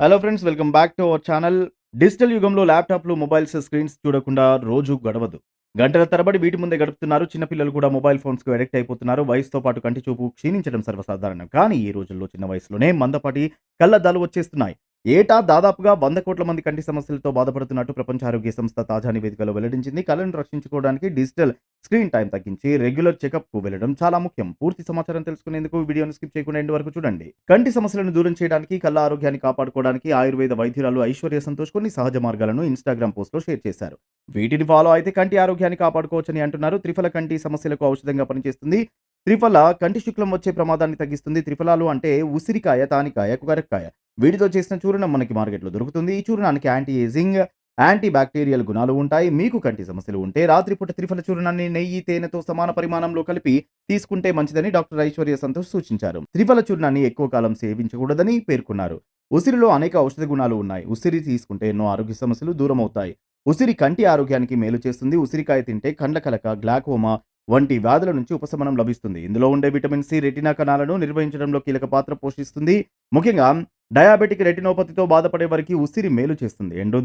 Hello friends welcome back to our channel digital యుగంలో ల్యాప్టాప్లు mobiles screens చూడకుండా రోజు గడవదు. గంటల తరబడి వీటి ముందే గడుపుతున్నారు. చిన్నపిల్లలు కూడా మొబైల్ ఫోన్స్కు అడిక్ట్ అయిపోతున్నారు. వయసుతో పాటు కంటి చూపు క్షీణించడం సర్వసాధారణం. కానీ ఈ రోజుల్లో చిన్న వయసులోనే మందపాటి కళ్ళద్దాలు వచ్చేస్తున్నాయి. ఏటా దాదాపుగా వంద కోట్ల మంది కంటి సమస్యలతో బాధపడుతున్నట్టు ప్రపంచ ఆరోగ్య సంస్థ తాజా నివేదికలో వెల్లడించింది. కళ్ళను రక్షించుకోవడానికి డిజిటల్ స్క్రీన్ టైం తగ్గించి రెగ్యులర్ చెకప్కు వెళ్ళడం చాలా ముఖ్యం. పూర్తి సమాచారం తెలుసుకునేందుకు వీడియోను స్కిప్ చేయకుండా ఎండ్ వరకు చూడండి. కంటి సమస్యలను దూరం చేయడానికి కళ్ళ ఆరోగ్యాన్ని కాపాడుకోవడానికి ఆయుర్వేద వైద్యురాలు ఐశ్వర్య సంతోష్ కొన్ని సహజ మార్గాలను ఇన్స్టాగ్రామ్ పోస్ట్లో షేర్ చేశారు. వీటిని ఫాలో అయితే కంటి ఆరోగ్యాన్ని కాపాడుకోవచ్చని అంటున్నారు. త్రిఫల కంటి సమస్యలకు ఔషధంగా పనిచేస్తుంది. త్రిఫల కంటి శుక్లం వచ్చే ప్రమాదాన్ని తగ్గిస్తుంది. త్రిఫలాలు అంటే ఉసిరికాయ తానికాయ కుగరకాయ వీటితో చేసిన చూర్ణం మనకి మార్కెట్లో దొరుకుతుంది. ఈ చూర్ణానికి యాంటీ ఏజింగ్ యాంటీ బ్యాక్టీరియల్ గుణాలు ఉంటాయి మీకు కంటి సమస్యలు ఉంటే రాత్రిపూట త్రిఫల చూర్ణాన్ని నెయ్యి తేనెతో సమాన పరిమాణంలో కలిపి తీసుకుంటే మంచిదని డాక్టర్ ఐశ్వర్య సంతోష్ సూచించారు. త్రిఫల చూర్ణాన్ని ఎక్కువ కాలం సేవించకూడదని పేర్కొన్నారు. ఉసిరిలో అనేక ఔషధ గుణాలు ఉన్నాయి. ఉసిరి తీసుకుంటే ఎన్నో ఆరోగ్య సమస్యలు దూరం అవుతాయి ఉసిరి కంటి ఆరోగ్యానికి మేలు చేస్తుంది. ఉసిరికాయ తింటే కండ్ల కలక గ్లాకోమా వంటి వ్యాధుల నుంచి ఉపశమనం లభిస్తుంది. ఇందులో ఉండే విటమిన్ సి రెటినా కణాలను నిర్వహించడంలో కీలక పాత్ర పోషిస్తుంది. ముఖ్యంగా డయాబెటిక్ రెటినోపతితో బాధపడే వారికి ఉసిరి మేలు చేస్తుంది. ఎండు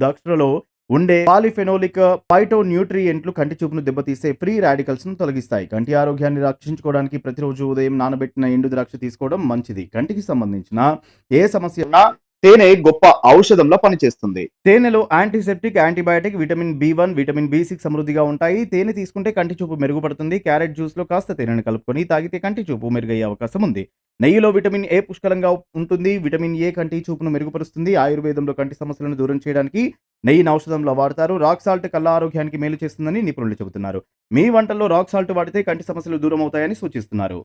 ఉండే పాలిఫెనోలిక్ పైటో న్యూట్రియంట్లు కంటి చూపును దెబ్బతీసే ఫ్రీ రాడికల్స్ను తొలగిస్తాయి. కంటి ఆరోగ్యాన్ని రక్షించుకోవడానికి ప్రతిరోజు ఉదయం నానబెట్టిన ఎండు ద్రాక్ష తీసుకోవడం మంచిది. కంటికి సంబంధించిన ఏ సమస్య తేనె గొప్ప ఔషధంలో పనిచేస్తుంది. తేనెలో antiseptic antibiotic vitamin B one vitamin B six సమృద్ధిగా ఉంటాయి. తేనె తీసుకుంటే కంటి చూపు మెరుగుపడుతుంది. క్యారెట్ జ్యూస్లో కాస్త తేనెను కలుపుకొని తాగితే కంటి చూపు మెరుగయ్యే అవకాశం ఉంది. నెయ్యిలో విటమిన్ ఏ పుష్కలంగా ఉంటుంది. విటమిన్ ఏ కంటి చూపును మెరుగుపరుస్తుంది. ఆయుర్వేదంలో కంటి సమస్యలను దూరం చేయడానికి నెయ్యిని ఔషధంలో వాడతారు. రాక్ సాల్ట్ కళ్ళ ఆరోగ్యానికి మేలు చేస్తుందని నిపుణులు చెబుతున్నారు. మీ వంటల్లో రాక్ సాల్ట్ వాడితే కంటి సమస్యలు దూరం అవుతాయని సూచిస్తున్నారు.